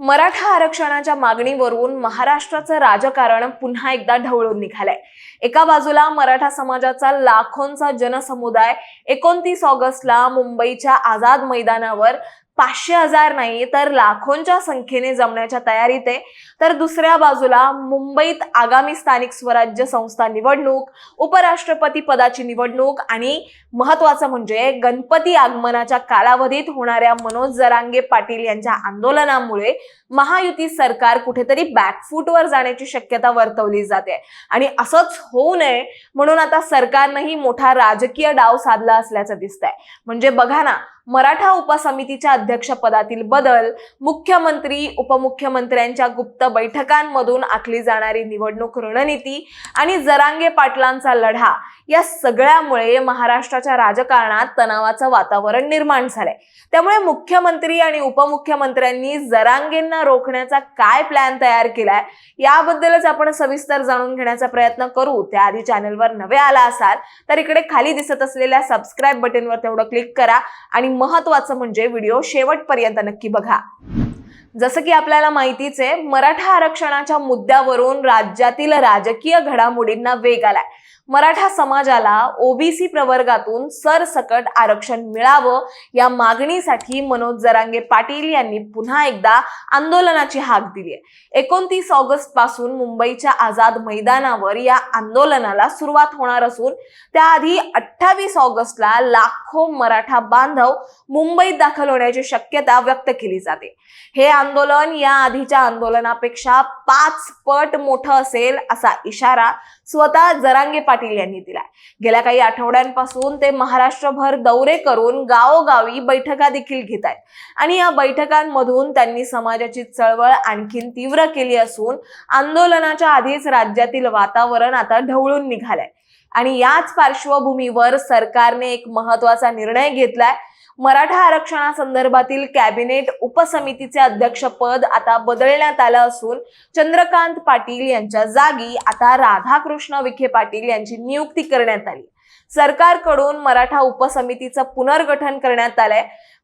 मराठा आरक्षणाच्या मागणीवरून महाराष्ट्राचं राजकारण पुन्हा एकदा ढवळून निघालंय. एका बाजूला मराठा समाजाचा लाखोंचा जनसमुदाय एकोणतीस ऑगस्टला मुंबईच्या आझाद मैदानावर पाचशे हजार नाही तर लाखोंच्या संख्येने जमण्याच्या तयारीत आहे. तर दुसऱ्या बाजूला मुंबईत आगामी स्थानिक स्वराज्य संस्था निवडणूक उपराष्ट्रपती पदाची निवडणूक आणि महत्वाचं म्हणजे गणपती आगमनाच्या कालावधीत होणाऱ्या मनोज जरांगे पाटील यांच्या आंदोलनामुळे महायुती सरकार कुठेतरी बॅकफूटवर जाण्याची शक्यता वर्तवली जाते. आणि असंच होऊ नये म्हणून आता सरकारनंही मोठा राजकीय डाव साधला असल्याचं दिसतंय. म्हणजे बघा ना मराठा उपसमितीच्या अध्यक्षपदातील बदल मुख्यमंत्री उपमुख्यमंत्र्यांच्या गुप्त बैठकांमधून आखली जाणारी निवडणूक रणनीती आणि जरांगे पाटलांचा लढा या सगळ्यामुळे महाराष्ट्राच्या राजकारणात तणावाचं वातावरण निर्माण झालंय. त्यामुळे मुख्यमंत्री आणि उपमुख्यमंत्र्यांनी जरांगेंना रोखण्याचा काय प्लॅन तयार केलाय याबद्दलच आपण सविस्तर जाणून घेण्याचा प्रयत्न करू. त्याआधी चॅनलवर नवे आला असाल तर इकडे खाली दिसत असलेल्या सबस्क्राईब बटनवर तेवढं क्लिक करा आणि महत्वाचं म्हणजे व्हिडिओ शेवटपर्यंत नक्की बघा. जसं की आपल्याला माहितीच आहे मराठा आरक्षणाच्या मुद्द्यावरून राज्यातील राजकीय घडामोडींना वेग आलाय. मराठा समाजाला ओबीसी प्रवर्गातून सरसकट आरक्षण मिळावं या मागणीसाठी मनोज जरांगे पाटील यांनी पुन्हा एकदा आंदोलनाची हाक दिली आहे. एकोणतीस ऑगस्टपासून मुंबईच्या आझाद मैदानावर या आंदोलनाला सुरुवात होणार असून त्याआधी अठ्ठावीस ऑगस्टला लाखो मराठा बांधव मुंबईत दाखल होण्याची शक्यता व्यक्त केली जाते. हे आंदोलन या आधीच्या आंदोलनापेक्षा पाच पट मोठं असेल असा इशारा स्वतः जरांगे पाटील यांनी दिलाय. गेल्या काही आठवड्यांपासून ते महाराष्ट्रभर दौरे करून गावोगावी बैठका देखील घेत आहेत. आणि या बैठकांमधून त्यांनी समाजाची चळवळ आणखीन तीव्र केली असून आंदोलनाच्या आधीच राज्यातील वातावरण आता ढवळून निघालंय. आणि याच पार्श्वभूमीवर सरकारने एक महत्त्वाचा निर्णय घेतलाय. मराठा आरक्षणासंदर्भातील कॅबिनेट उपसमितीचे अध्यक्षपद आता बदलण्यात आलं असून चंद्रकांत पाटील यांच्या जागी आता राधाकृष्ण विखे पाटील यांची नियुक्ती करण्यात आली. सरकारकडून मराठा उपसमितीचं पुनर्गठन करण्यात आलंय.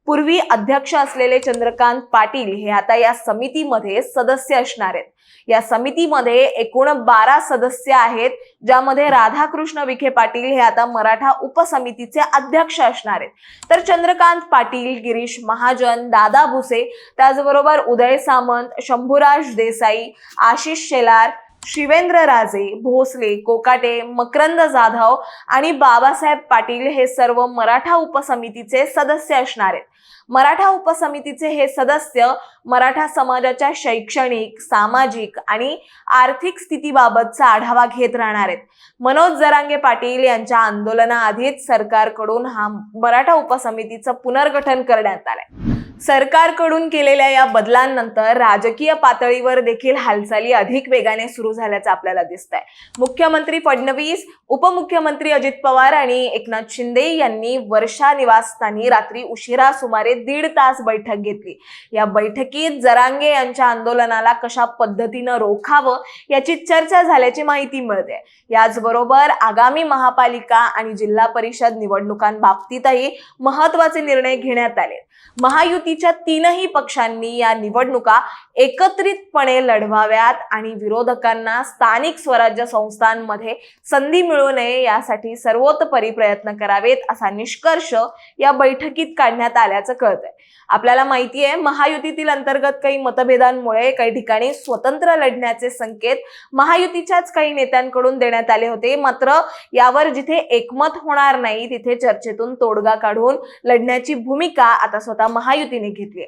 पूर्वी अध्यक्ष असलेले चंद्रकांत पाटील हे आता या समितीमध्ये सदस्य असणार आहेत. या समितीमध्ये एकूण बारा सदस्य आहेत ज्यामध्ये राधाकृष्ण विखे पाटील हे आता मराठा उपसमितीचे अध्यक्ष असणार आहेत. तर चंद्रकांत पाटील गिरीश महाजन दादा भुसे त्याचबरोबर उदय सामंत शंभूराज देसाई आशिष शेलार शिवेंद्र राजे भोसले कोकाटे मकरंद जाधव आणि बाबासाहेब पाटील हे सर्व मराठा उपसमितीचे सदस्य असणार आहेत. मराठा उपसमितीचे हे सदस्य मराठा समाजाच्या शैक्षणिक सामाजिक आणि आर्थिक स्थितीबाबतचा आढावा घेत राहणार आहेत. मनोज जरांगे पाटील यांच्या आंदोलनाआधीच सरकारकडून हा मराठा उपसमितीचं पुनर्गठन करण्यात आलंय. सरकारकडून केलेल्या या बदलांनंतर राजकीय पातळीवर देखील हालचाली अधिक वेगाने सुरू झाल्याचं आपल्याला दिसत आहे मुख्यमंत्री फडणवीस उपमुख्यमंत्री अजित पवार आणि एकनाथ शिंदे यांनी वर्षा निवासस्थानी रात्री उशिरा सुमारे दीड तास बैठक घेतली. या बैठकीत जरांगे यांच्या आंदोलनाला कशा पद्धतीनं रोखावं याची चर्चा झाल्याची माहिती मिळते. याचबरोबर आगामी महापालिका आणि जिल्हा परिषद निवडणुकांबाबतीतही महत्त्वाचे निर्णय घेण्यात आले. महायुती युतीच्या तीनही पक्षांनी या निवडणुका एकत्रितपणे लढवाव्यात आणि विरोधकांना स्थानिक स्वराज्य संस्थांमध्ये संधी मिळू नये यासाठी सर्वोतपरी प्रयत्न करावेत असा निष्कर्ष या बैठकीत काढण्यात आल्याचं कळतंय. आपल्याला माहिती आहे महायुतीतील अंतर्गत काही मतभेदांमुळे काही ठिकाणी स्वतंत्र लढण्याचे संकेत महायुतीच्याच काही नेत्यांकडून देण्यात आले होते. मात्र यावर जिथे एकमत होणार नाही तिथे चर्चेतून तोडगा काढून लढण्याची भूमिका आता स्वतः महायुतीने घेतली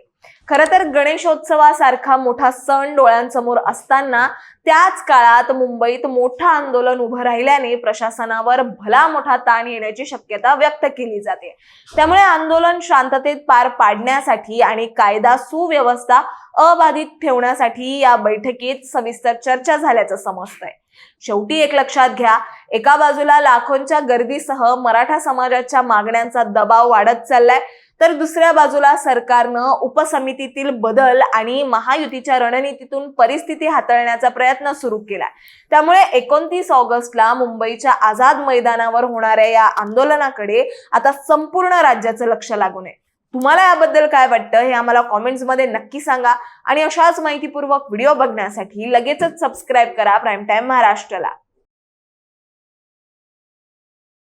खर तर गणेशोत्सवासारखा मोठा सण डोळ्यांसमोर असताना त्याच काळात मुंबईत मोठं आंदोलन उभं राहिल्याने प्रशासनावर भला मोठा ताण येण्याची शक्यता व्यक्त केली जाते. त्यामुळे आंदोलन शांततेत पार पाडण्यासाठी आणि कायदा सुव्यवस्था अबाधित ठेवण्यासाठी या बैठकीत सविस्तर चर्चा झाल्याचं समजतंय. शेवटी एक लक्षात घ्या एका बाजूला लाखोंच्या गर्दीसह मराठा समाजाच्या मागण्यांचा दबाव वाढत चाललाय. तर दुसऱ्या बाजूला सरकारनं उपसमितीतील बदल आणि महायुतीच्या रणनीतीतून परिस्थिती हाताळण्याचा प्रयत्न सुरू केला त्यामुळे एकोणतीस ऑगस्टला मुंबईच्या आझाद मैदानावर होणाऱ्या या आंदोलनाकडे आता संपूर्ण राज्याचं लक्ष लागून आहे तुम्हाला याबद्दल काय वाटतं हे आम्हाला कॉमेंट्समध्ये नक्की सांगा आणि अशाच माहितीपूर्वक व्हिडिओ बघण्यासाठी लगेचच सबस्क्राईब करा प्राईम टाइम महाराष्ट्राला